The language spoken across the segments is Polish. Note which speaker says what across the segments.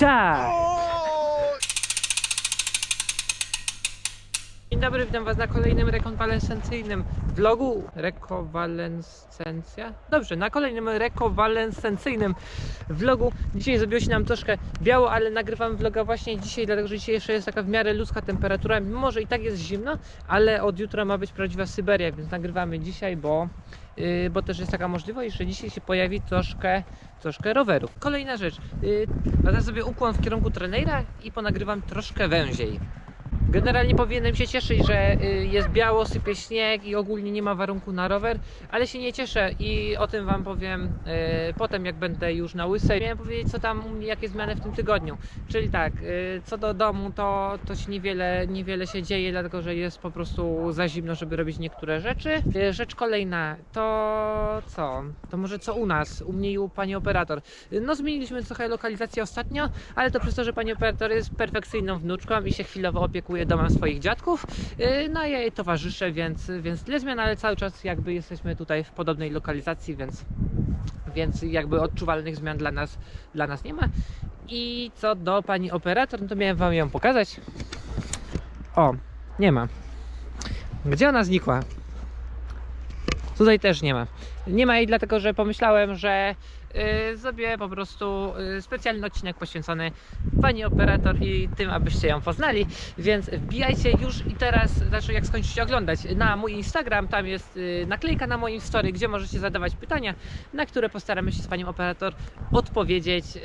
Speaker 1: Tak! Dobry, witam was na kolejnym rekonwalescencyjnym vlogu. Rekowalescencja? Dobrze, na kolejnym rekowalescencyjnym vlogu. Dzisiaj zrobiło się nam troszkę biało, ale nagrywam vloga właśnie dzisiaj, dlatego że dzisiaj jeszcze jest taka w miarę ludzka temperatura. Mimo, że i tak jest zimno, ale od jutra ma być prawdziwa Syberia, więc nagrywamy dzisiaj, bo, yy, bo też jest taka możliwość, że dzisiaj się pojawi troszkę, troszkę rowerów. Kolejna rzecz. Yy, teraz sobie ukłon w kierunku trenera i ponagrywam troszkę węziej. Generalnie powinienem się cieszyć, że y, jest biało, sypie śnieg i ogólnie nie ma warunku na rower, ale się nie cieszę i o tym Wam powiem y, potem, jak będę już na łysej. Miałem powiedzieć, co tam u mnie, jakie zmiany w tym tygodniu. Czyli tak, y, co do domu, to, to się niewiele, niewiele się dzieje, dlatego że jest po prostu za zimno, żeby robić niektóre rzeczy. Rzecz kolejna, to co? To może co u nas, u mnie i u Pani Operator. No zmieniliśmy trochę lokalizację ostatnio, ale to przez to, że Pani Operator jest perfekcyjną wnuczką i się chwilowo opiekuje domem swoich dziadków. Yy, No ja jej towarzyszę, więc, więc tyle zmian, ale cały czas jakby jesteśmy tutaj w podobnej lokalizacji, więc, więc jakby odczuwalnych zmian dla nas, dla nas nie ma. I co do pani operator, no to miałem wam ją pokazać. O, nie ma. Gdzie ona znikła? Tutaj też nie ma. Nie ma jej dlatego, że pomyślałem, że yy, zrobię po prostu yy, specjalny odcinek poświęcony pani operator i tym, abyście ją poznali. Więc wbijajcie już i teraz, znaczy jak skończycie oglądać, na mój Instagram. Tam jest yy, naklejka na moim story, gdzie możecie zadawać pytania, na które postaramy się z panią operator odpowiedzieć yy,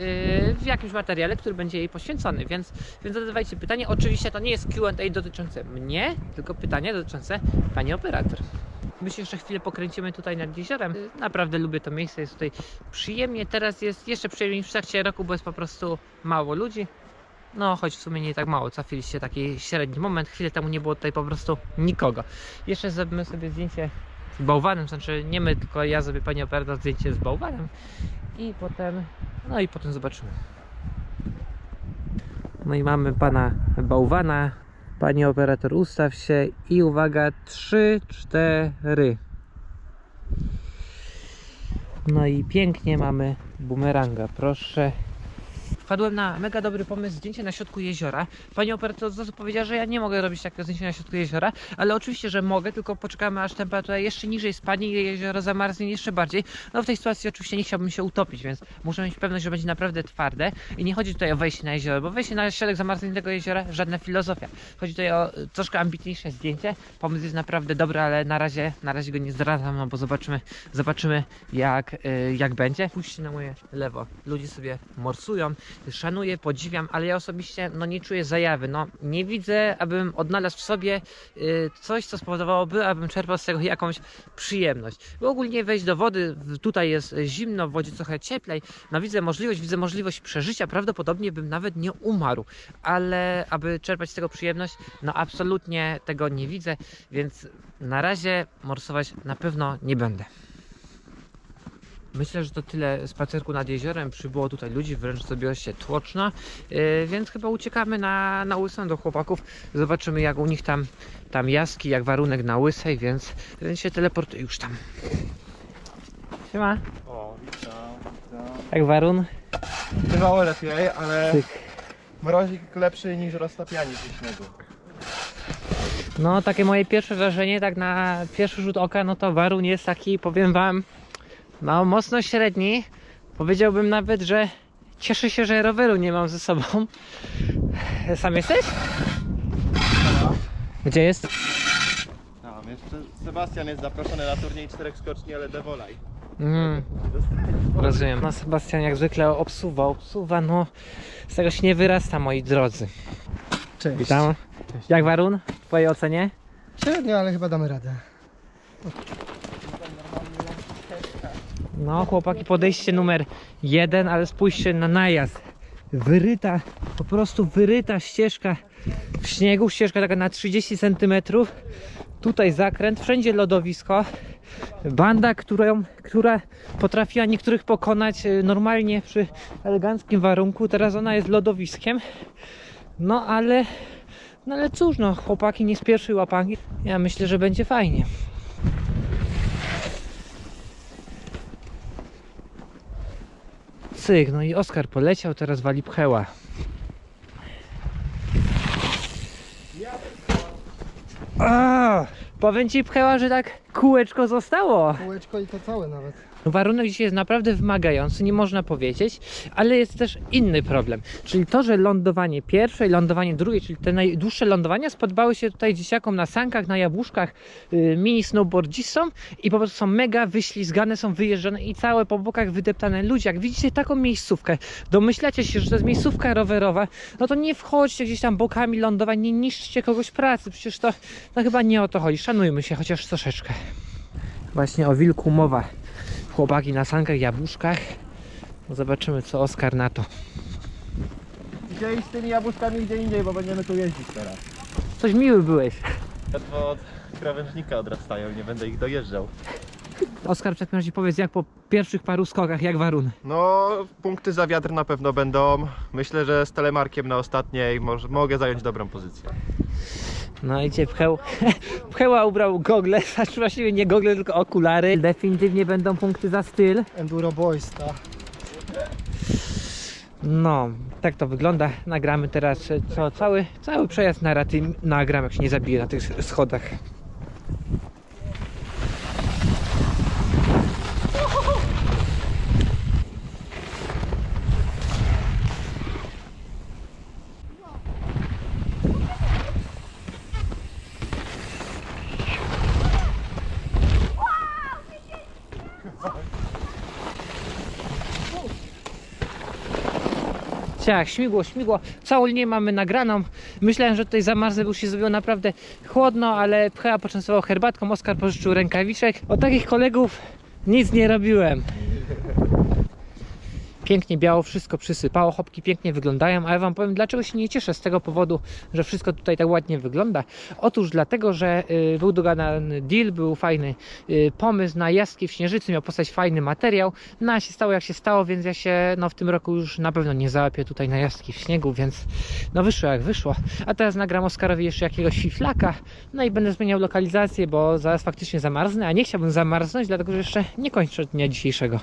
Speaker 1: w jakimś materiale, który będzie jej poświęcony. Więc, więc zadawajcie pytania. Oczywiście to nie jest QA dotyczące mnie, tylko pytania dotyczące pani operator. My się jeszcze chwilę pokręcimy tutaj nad jeziorem. Naprawdę lubię to miejsce, jest tutaj przyjemnie. Teraz jest jeszcze przyjemniej niż w trakcie roku, bo jest po prostu mało ludzi. No, choć w sumie nie tak mało, trafiliście taki średni moment. Chwilę temu nie było tutaj po prostu nikogo. Jeszcze zrobimy sobie zdjęcie z bałwanem, znaczy nie my, tylko ja zrobię pani operator zdjęcie z bałwanem i potem, no i potem zobaczymy. No i mamy pana bałwana. Pani operator, ustaw się i uwaga, 3, 4. No i pięknie mamy bumeranga, proszę. Wpadłem na mega dobry pomysł zdjęcie na środku jeziora. Pani operator od razu powiedziała, że ja nie mogę robić takiego zdjęcia na środku jeziora, ale oczywiście, że mogę, tylko poczekamy aż temperatura jeszcze niżej spadnie i jezioro zamarznie jeszcze bardziej. No w tej sytuacji oczywiście nie chciałbym się utopić, więc muszę mieć pewność, że będzie naprawdę twarde i nie chodzi tutaj o wejście na jezioro, bo wejście na środek zamarzniętego jeziora żadna filozofia. Chodzi tutaj o troszkę ambitniejsze zdjęcie. Pomysł jest naprawdę dobry, ale na razie, na razie go nie zdradzam, no bo zobaczymy, zobaczymy jak, y, jak będzie. Pójście na moje lewo. Ludzie sobie morsują, szanuję, podziwiam, ale ja osobiście no, nie czuję zajawy. No, nie widzę, abym odnalazł w sobie y, coś, co spowodowałoby, abym czerpał z tego jakąś przyjemność. Bo ogólnie wejść do wody, tutaj jest zimno, w wodzie trochę cieplej, no widzę możliwość, widzę możliwość przeżycia, prawdopodobnie bym nawet nie umarł, ale aby czerpać z tego przyjemność, no absolutnie tego nie widzę, więc na razie morsować na pewno nie będę. Myślę, że to tyle spacerku nad jeziorem. Przybyło tutaj ludzi, wręcz zrobiło się tłoczno, yy, więc chyba uciekamy na, na łysą do chłopaków. Zobaczymy jak u nich tam, tam jaski, jak warunek na łysej, więc, więc się teleportuję już tam. Siema,
Speaker 2: O, witam, witam.
Speaker 1: jak warun?
Speaker 2: Bywało lepiej, ale
Speaker 1: Tyk.
Speaker 2: mrozik lepszy niż roztapianie ze śniegu.
Speaker 1: No, takie moje pierwsze wrażenie, tak na pierwszy rzut oka, no to warun jest taki, powiem wam, no mocno średni. Powiedziałbym nawet, że cieszę się, że roweru nie mam ze sobą. Sam jesteś? Gdzie jest?
Speaker 2: Tam, jeszcze Sebastian jest zaproszony na turniej czterech skoczni, ale devolaj.
Speaker 1: Mm, rozumiem. No Sebastian jak zwykle obsuwa, obsuwa, no z tego się nie wyrasta, moi drodzy.
Speaker 3: Cześć.
Speaker 1: Witam.
Speaker 3: Cześć.
Speaker 1: Jak warun? W twojej ocenie?
Speaker 3: Średnio, ale chyba damy radę.
Speaker 1: No, chłopaki, podejście numer jeden, ale spójrzcie na najazd. Wyryta, po prostu wyryta ścieżka w śniegu, ścieżka taka na 30 cm. Tutaj zakręt, wszędzie lodowisko. Banda, którą, która potrafiła niektórych pokonać e, normalnie przy eleganckim warunku. Teraz ona jest lodowiskiem. No ale, no ale cóż, no chłopaki nie z pierwszej łapanki. Ja myślę, że będzie fajnie. Cyk, no i Oskar poleciał, teraz wali pcheła. A, powiem ci pcheła, że tak kółeczko zostało.
Speaker 3: Kółeczko i to całe nawet.
Speaker 1: Warunek dzisiaj jest naprawdę wymagający, nie można powiedzieć, ale jest też inny problem. Czyli to, że lądowanie pierwsze i lądowanie drugie, czyli te najdłuższe lądowania spodobały się tutaj dzieciakom na sankach, na jabłuszkach, yy, mini snowboardzistom i po prostu są mega wyślizgane, są wyjeżdżane i całe po bokach wydeptane. Ludzie, jak widzicie taką miejscówkę, domyślacie się, że to jest miejscówka rowerowa, no to nie wchodźcie gdzieś tam bokami lądowań, nie niszczcie kogoś pracy, przecież to no chyba nie o to chodzi. Szanujmy się chociaż troszeczkę. Właśnie o wilku mowa chłopaki na sankach, jabłuszkach. No zobaczymy, co Oskar na to.
Speaker 2: Gdzie iść z tymi jabłuszkami gdzie indziej, bo będziemy tu jeździć teraz.
Speaker 1: Coś miły byłeś.
Speaker 2: Ledwo od krawężnika odrastają nie będę ich dojeżdżał.
Speaker 1: Oskar, w takim razie powiedz, jak po pierwszych paru skokach, jak warunek?
Speaker 2: No, punkty za wiatr na pewno będą. Myślę, że z telemarkiem na ostatniej mogę zająć dobrą pozycję.
Speaker 1: No i cię pcheł, pcheła ubrał gogle, znaczy właściwie nie gogle, tylko okulary. Definitywnie będą punkty za styl.
Speaker 3: Enduro Boys, ta.
Speaker 1: No, tak to wygląda. Nagramy teraz co, cały, cały przejazd na raty nagram, jak się nie zabije na tych schodach. Tak, śmigło, śmigło. Całą linię mamy nagraną. Myślałem, że tutaj zamarznę, bo już się zrobiło naprawdę chłodno, ale pcheła poczęstował herbatką. Oskar pożyczył rękawiczek. O takich kolegów nic nie robiłem. Pięknie biało wszystko przysypało, chopki pięknie wyglądają, ale wam powiem dlaczego się nie cieszę z tego powodu, że wszystko tutaj tak ładnie wygląda. Otóż dlatego, że y, był dogadany deal, był fajny y, pomysł na jaski w Śnieżycy, miał postać fajny materiał, no a się stało jak się stało, więc ja się no, w tym roku już na pewno nie załapię tutaj na jaski w śniegu, więc no wyszło jak wyszło. A teraz nagram Oskarowi jeszcze jakiegoś fiflaka, no i będę zmieniał lokalizację, bo zaraz faktycznie zamarznę, a nie chciałbym zamarznąć, dlatego że jeszcze nie kończę dnia dzisiejszego.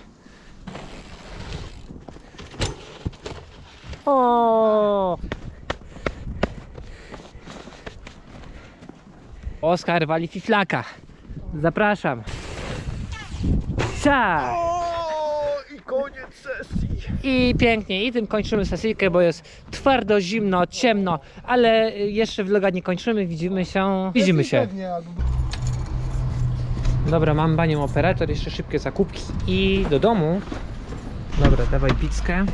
Speaker 1: O! Oskar wali fiflaka. Zapraszam. Cia!
Speaker 2: O, i koniec sesji!
Speaker 1: I pięknie, i tym kończymy sesyjkę, bo jest twardo, zimno, ciemno, ale jeszcze vloga nie kończymy, widzimy się. Widzimy się.
Speaker 3: Pewnie, jakby-
Speaker 1: Dobra, mam panią operator, jeszcze szybkie zakupki i do domu. Dobra, dawaj pizzkę.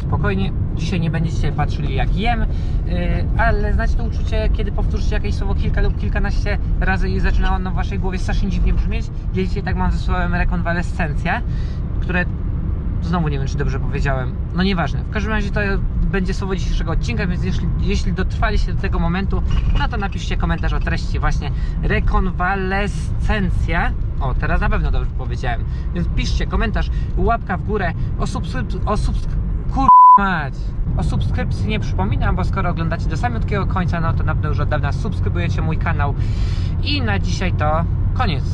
Speaker 1: Spokojnie, dzisiaj nie będziecie patrzyli jak jem, yy, ale znacie to uczucie, kiedy powtórzycie jakieś słowo kilka lub kilkanaście razy i zaczyna ono w waszej głowie strasznie dziwnie brzmieć. Ja dzisiaj tak mam ze słowem rekonwalescencja, które znowu nie wiem, czy dobrze powiedziałem. No nieważne. W każdym razie to będzie słowo dzisiejszego odcinka, więc jeśli, jeśli dotrwaliście do tego momentu, no to napiszcie komentarz o treści właśnie rekonwalescencja. O, teraz na pewno dobrze powiedziałem. Więc piszcie komentarz, łapka w górę, o subskryp... o mać. O subskrypcji nie przypominam, bo skoro oglądacie do samego końca, no to na pewno już od dawna subskrybujecie mój kanał. I na dzisiaj to koniec.